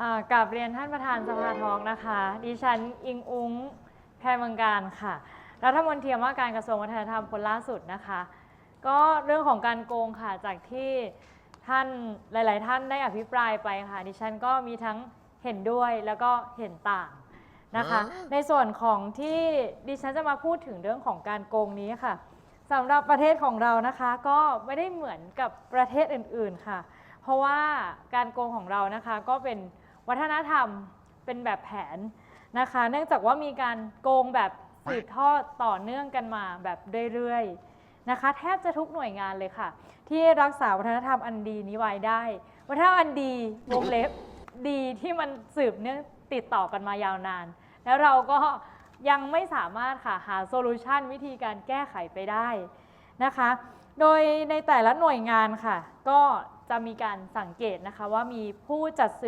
อ่ากราบเรียนท่านประธานสภาทองนะคะ ดิฉันอิงอุ้งแพรเมืองการค่ะ รัฐมนตรีว่าการกระทรวงวัฒนธรรมคนล่าสุดนะคะ ก็เรื่องของการโกงค่ะ จากที่ท่านหลาย ๆ ท่านได้อภิปรายไปค่ะ ดิฉันก็มีทั้งเห็นด้วยแล้วก็เห็นต่างนะคะ ในส่วนของที่ดิฉันจะมาพูดถึงเรื่องของการโกงนี้ค่ะสำหรับประเทศของเรานะคะก็ไม่ได้เหมือนกับประเทศอื่น ๆ ค่ะ เพราะว่าการโกงของเรานะคะก็เป็น วัฒนธรรมเป็นแบบแผนนะคะ เนื่องจากว่ามีการโกงแบบสืบทอดต่อเนื่องกันมาแบบเรื่อยๆนะคะ แทบจะทุกหน่วยงานเลยค่ะ ที่รักษาวัฒนธรรมอันดีนี้ไว้ได้ วัฒนธรรมอันดีวงเล็บดีที่มันสืบเนื่องติดต่อกันมายาวนาน แล้วเราก็ยังไม่สามารถค่ะหาโซลูชันวิธีการแก้ไขไปได้นะคะ โดยในแต่ละหน่วยงานค่ะ ก็จะมีการสังเกตนะคะว่ามีผู้จัดซื้อ